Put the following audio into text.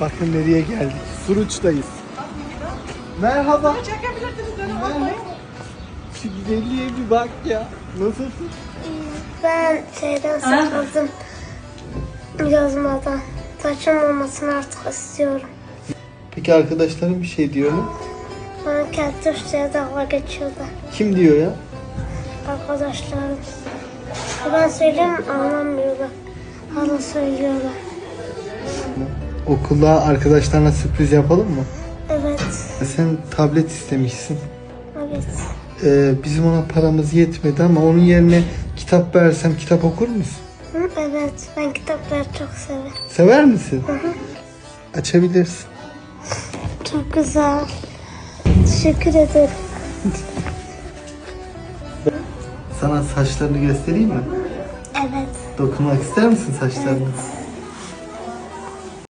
Bakın nereye geldik. Suruç'tayız. Merhaba. Çekebilirsiniz beni Merhaba. almayın. Şu güzelliğe bir bak ya. Nasılsın? Ben şeyden sıkıldım. Yazmadan. Saçım olmasını artık istiyorum. Peki arkadaşlarım bir şey diyor mu? Bana keltoşluğa dalga geçiyorlar. Kim diyor ya? Arkadaşlarım. Ben söylüyorum anlamıyorlar. Hala söylüyorlar. Okula arkadaşlarına sürpriz yapalım mı? Evet. Sen tablet istemişsin. Evet. Ee, bizim ona paramız yetmedi ama onun yerine kitap versem kitap okur musun? Hı, evet. Ben kitapları çok severim. Sever misin? Açabilirsin. Çok güzel. Teşekkür ederim. Sana saçlarını göstereyim mi? Evet. Dokunmak ister misin saçlarına?